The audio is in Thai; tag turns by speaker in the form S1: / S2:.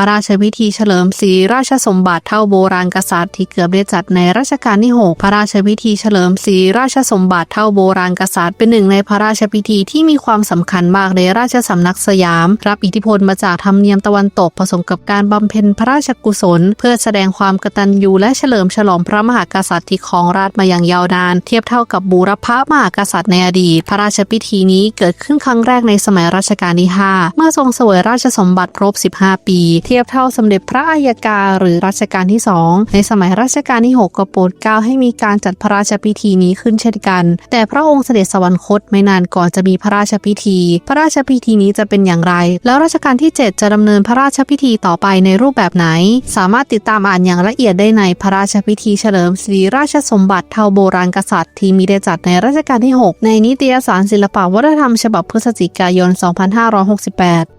S1: พระราชพิธีเฉลิมศรีราชสมบัติเท่าโบราณกษัตริย์ที่เกือบได้จัดในรัชกาลที่ 6 พระราชพิธีเฉลิมศรีราชสมบัติเท่าโบราณกษัตริย์ เป็นหนึ่งในพระราชพิธีที่มีความสำคัญมากในราชสำนักสยาม รับอิทธิพลมาจากธรรมเนียมตะวันตกผสมกับการบำเพ็ญพระราชกุศล เพื่อแสดงความกตัญญูและเฉลิมฉลองพระมหากษัตริย์ที่ครองราชย์มาอย่างยาวนาน เทียบเท่ากับบูรพมหากษัตริย์ในอดีต พระราชพิธีนี้เกิดขึ้นครั้งแรกในสมัยรัชกาลที่ 5 เมื่อทรงเสวยราชสมบัติครบ 15 ปีเทียบเท่าสมเด็จพระอัยการหรือรัชกาลที่ 2 ในสมัยรัชกาลที่ 6ก็โปรดเกล้าให้มีการจัดพระราชพิธีนี้ขึ้นเช่นกัน แต่พระองค์เสด็จสวรรคตไม่นานก่อนจะมีพระราชพิธี พระราชพิธีนี้จะเป็นอย่างไร แล้วรัชกาลที่ 7 จะดำเนินพระราชพิธีต่อไปในรูปแบบไหน สามารถติดตามอ่านอย่างละเอียดได้ในพระราชพิธีเฉลิมศรีราชสมบัติเท่าโบราณกษัตริย์ที่มีได้จัดในรัชกาลที่ 6 ในนิตยสารศิลปวัฒนธรรมฉบับพฤศจิกายน 2568